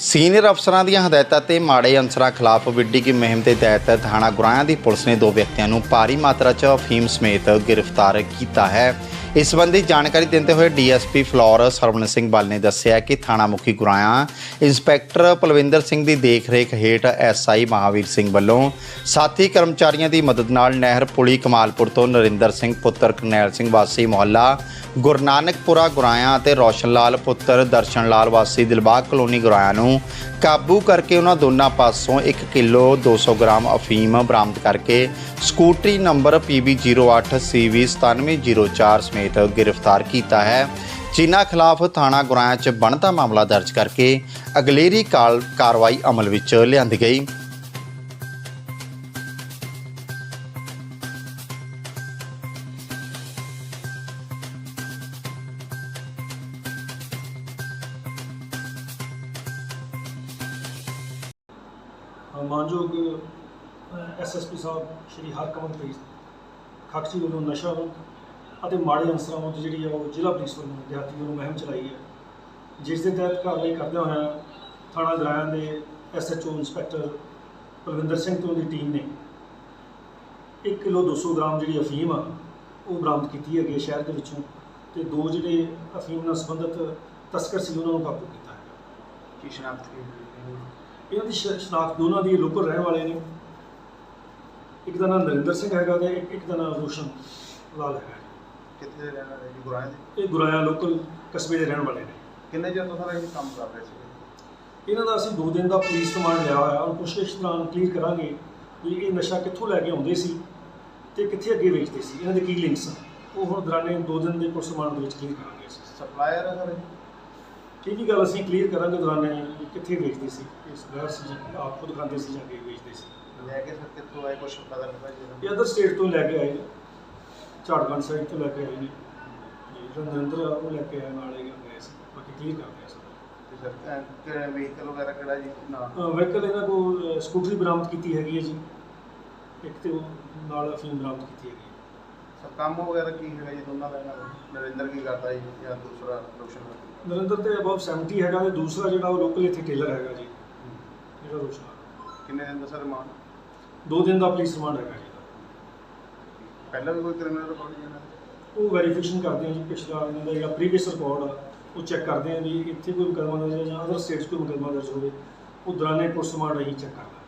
Senior ਅਫਸਰਾਂ ਦੀਆਂ ਹਦਾਇਤਾਂ ਤੇ ਮਾੜੇ ਅਨਸਰਾਂ ਖਿਲਾਫ ਵਿੱਢੀ ਗਈ ਮੁਹਿੰਮ ਦੇ ਤਹਿਤ ਥਾਣਾ ਗੁਰਾਇਆ ਦੀ ਪੁਲਿਸ ਨੇ ਦੋ ਵਿਅਕਤੀਆਂ ਨੂੰ ਭਾਰੀ ਮਾਤਰਾ 'ਚ ਅਫੀਮ ਸਮੇਤ ਗ੍ਰਿਫਤਾਰ ਕੀਤਾ ਹੈ। ਇਸ ਸੰਬੰਧੀ ਜਾਣਕਾਰੀ ਦਿੰਦੇ ਹੋਏ ਡੀਐਸਪੀ ਫਲੋਰ ਸਰਵਨ ਸਿੰਘ ਬਲ ਨੇ ਦੱਸਿਆ ਕਿ ਥਾਣਾ ਮੁਖੀ ਗੁਰਾਇਆ, ਇੰਸਪੈਕਟਰ ਪਲਵਿੰਦਰ ਸਿੰਘ ਦੀ ਦੇਖਰੇਖ ਹੇਠ ਐਸਆਈ ਮਹਾਵੀਰ ਸਿੰਘ ਵੱਲੋਂ ਸਾਥੀ ਕਰਮਚਾਰੀਆਂ ਦੀ ਮਦਦ ਨਾਲ ਨਹਿਰ ਪੁਲੀ ਕਮਾਲਪੁਰ ਤੋਂ ਨਰਿੰਦਰ ਸਿੰਘ, ਪੁੱਤਰ ਕਰਨੈਲ ਸਿੰਘ ਵਾਸੀ ਮੁਹੱਲਾ ਗੁਰੂ ਨਾਨਕਪੁਰਾ ਗੁਰਾਇਆ ਅਤੇ ਰੋਸ਼ਨ ਲਾਲ ਪੁੱਤਰ ਦਰਸ਼ਨ ਲਾਲ ਵਾਸੀ ਦਿਲਬਾਗ ਕਲੋਨੀ ਗੁਰਾਇਆ ਨੂੰ ਕਾਬੂ ਕਰਕੇ ਉਹਨਾਂ ਦੋਨਾਂ ਪਾਸੋਂ 1 ਕਿਲੋ 200 ਗ੍ਰਾਮ ਅਫੀਮ ਬਰਾਮਦ ਕਰਕੇ ਸਕੂਟਰੀ ਨੰਬਰ PB08CV9704 ਸਮੇਤ ਗ੍ਰਿਫਤਾਰ ਕੀਤਾ ਹੈ। ਜਿਨ੍ਹਾਂ ਖਿਲਾਫ ਥਾਣਾ ਗੁਰਾਇਆ 'ਚ ਬਣਦਾ ਮਾਮਲਾ ਦਰਜ ਕਰਕੇ ਅਗਲੇਰੀ ਕਾਲ ਕਾਰਵਾਈ ਅਮਲ ਵਿੱਚ ਲਿਆਂਦੀ ਗਈ। ਮਾਨਯੋਗ ਐਸਐਸਪੀ ਸਾਹਿਬ, ਸ਼੍ਰੀ ਹਰਕਮਲਪ੍ਰੀਤ ਖਕਸੀ ਵੱਲੋਂ ਨਸ਼ਾ ਅਤੇ ਮਾੜੇ ਅਨਸਰਾਂ ਵਿਰੁੱਧ ਜਿਹੜੀ ਆ ਉਹ ਜ਼ਿਲ੍ਹਾ ਪੁਲਿਸ ਵੱਲੋਂ ਦਿਹਾਤੀ ਵੱਲੋਂ ਮੁਹਿੰਮ ਚਲਾਈ ਹੈ। ਜਿਸ ਦੇ ਤਹਿਤ ਕਾਰਵਾਈ ਕਰਦਿਆਂ ਹੋਇਆਂ ਥਾਣਾ ਦਰਾਇਆਂ ਦੇ ਐਸਐਚਓ ਇੰਸਪੈਕਟਰ ਪਲਵਿੰਦਰ ਸਿੰਘ ਤੋਂ ਦੀ ਟੀਮ ਨੇ 1 ਕਿਲੋ 200 ਗ੍ਰਾਮ ਜਿਹੜੀ ਅਫੀਮ ਆ, ਉਹ ਬਰਾਮਦ ਕੀਤੀ ਹੈਗੀ ਸ਼ਹਿਰ ਦੇ ਵਿੱਚੋਂ ਤੇ ਦੋ ਜਿਹੜੇ ਅਫੀਮ ਨਾਲ ਸੰਬੰਧਿਤ ਤਸਕਰ ਸੀ, ਉਹਨਾਂ ਨੂੰ ਕਾਬੂ ਕੀਤਾ ਹੈ। ਕੀ ਸ਼ਨਾਖਤ ਕੀ ਇਹਨਾਂ ਦੀ ਸ਼ਨਾਖਤ ਦੋਨਾਂ ਦੀ ਲੋਕਲ ਰਹਿਣ ਵਾਲੇ ਨੇ। ਇੱਕ ਦਾ ਨਾਮ ਨਰਿੰਦਰ ਸਿੰਘ ਹੈਗਾ ਤੇ ਇੱਕ ਦਾ ਨਾਮ ਰੋਸ਼ਨ ਲਾਲ ਹੈਗਾ। ਕਿੱਥੇ ਦੇ ਰਹਿਣ ਵਾਲੇ ਜੀ ਗੁਰਾਇਆ ਦੇ? ਇਹ ਗੁਰਾਇਆ ਲੋਕਲ ਕਸਬੇ ਦੇ ਰਹਿਣ ਵਾਲੇ ਨੇ। ਕਿੰਨੇ ਚਿਰ ਤੋਂ ਸਾਰਾ ਇਹ ਕੰਮ ਕਰ ਰਹੇ ਸੀ ਇਹਨਾਂ ਦਾ ਅਸੀਂ 2 ਦਿਨ ਦਾ ਪੁਲਿਸ ਰਿਮਾਂਡ ਲਿਆ ਹੋਇਆ ਔਰ ਪੁੱਛਗਿੱਛ ਦੌਰਾਨ ਕਲੀਅਰ ਕਰਾਂਗੇ ਵੀ ਇਹ ਨਸ਼ਾ ਕਿੱਥੋਂ ਲੈ ਕੇ ਆਉਂਦੇ ਸੀ ਤੇ ਕਿੱਥੇ ਅੱਗੇ ਵੇਚਦੇ ਸੀ ਇਹਨਾਂ ਦੇ ਕੀ ਲਿੰਕਸ ਉਹ ਹੁਣ ਦੌਰਾਨੇ 2 ਦਿਨ ਦੇ ਪੁਲਿਸ ਰਿਮਾਂਡ ਦੇ ਵਿੱਚ ਕਲੀਅਰ ਕਰਾਂਗੇ ਸਪਲਾਇਰ ਹੈ ਸਰ ਇਹ ਵੀ ਗੱਲ ਅਸੀਂ ਕਲੀਅਰ ਕਰਾਂਗੇ ਦੌਰਾਨੇ ਵੀ ਕਿੱਥੇ ਵੇਚਦੇ ਸੀ? ਇਸ ਗੈਰ ਸੀ ਆਪ ਖੁਦ ਖਾਂਦੇ ਸੀ ਜਾਂ ਅੱਗੇ ਵੇਚਦੇ ਸੀ? ਲੈ ਕੇ ਸਰ ਕਿੱਥੋਂ ਆਏ ਕੁਝ ਪਤਾ ਲੱਗਾ ਜੀ ਇਹ ਅਦਰ ਸਟੇਟ ਤੋਂ ਲੈ ਕੇ ਆਏ ਨੇ। ਝਾੜਖੰਡ ਸਾਈਡ ਤੋਂ ਲੈ ਕੇ ਆਏ ਨੇ। ਆ ਉਹ ਲੈ ਕੇ ਆਏ ਨਾਲ ਗਏ ਸੀ। ਬਾਕੀ ਕਲੀਅਰ ਕਰਦੇ ਆ ਸਰ ਕਿਹੜਾ ਵਹੀਕਲ ਵਗੈਰਾ ਕਿਹੜਾ ਜੀ ਨਾ ਵਹੀਕਲ ਇਹਨਾਂ ਕੋਲ ਸਕੂਟਰੀ ਬਰਾਮਦ ਕੀਤੀ ਹੈਗੀ ਹੈ ਜੀ। ਇੱਕ ਤੇ ਉਹ ਨਾਲ ਅਫੀਮ ਬਰਾਮਦ ਕੀਤੀ ਹੈਗੀ ਸਰ ਕੰਮ ਵਗੈਰਾ ਕੀ ਹੈਗਾ ਜੀ ਦੋਨਾਂ ਦਾ ਇਹਨਾਂ ਦਾ? ਨਰਿੰਦਰ ਕੀ ਕਰਦਾ ਜੀ ਜਾਂ ਦੂਸਰਾ ਰੋਸ਼ਨ ਨਰਿੰਦਰ ਤੇ ਅਬਾਊਟ 70 ਹੈਗਾ ਤੇ ਦੂਸਰਾ ਜਿਹੜਾ ਉਹ ਲੋਕਲ ਇੱਥੇ ਟੇਲਰ ਹੈਗਾ ਜੀ। ਜਿਹੜਾ ਰੋਸ਼ਨ ਕਿੰਨੇ ਦਿਨ ਦਾ ਸਰ ਰਿਮਾਂਡ ਦੋ ਦਿਨ ਦਾ ਪੁਲਿਸ ਰਿਮਾਂਡ ਹੈਗਾ ਜੀ। ਪਹਿਲਾਂ ਵੀ ਕੋਈ ਕ੍ਰਿਮੀਨਲ ਰਿਕਾਰਡ ਜੀ ਇਹਨਾਂ ਦਾ? ਉਹ ਵੈਰੀਫਿਕੇਸ਼ਨ ਕਰਦੇ ਆ ਜੀ ਪਿਛਲਾ ਇਹਨਾਂ ਦਾ ਜਿਹੜਾ ਪ੍ਰੀਵੀਅਸ ਰਿਕਾਰਡ ਆ ਉਹ ਚੈੱਕ ਕਰਦੇ ਆ ਵੀ ਇੱਥੇ ਕੋਈ ਮੁਕੱਦਮਾ ਦਰਜ ਹੈ ਜਾਂ ਅਦਰ ਸਟੇਟਸ ਕੋਈ ਮੁਕੱਦਮਾ ਦਰਜ ਹੋਵੇ। ਉਹ ਦੌਰਾਨੇ ਪੁਲਿਸ ਰਿਮਾਂਡ ਅਸੀਂ ਚੈੱਕ ਕਰਦੇ।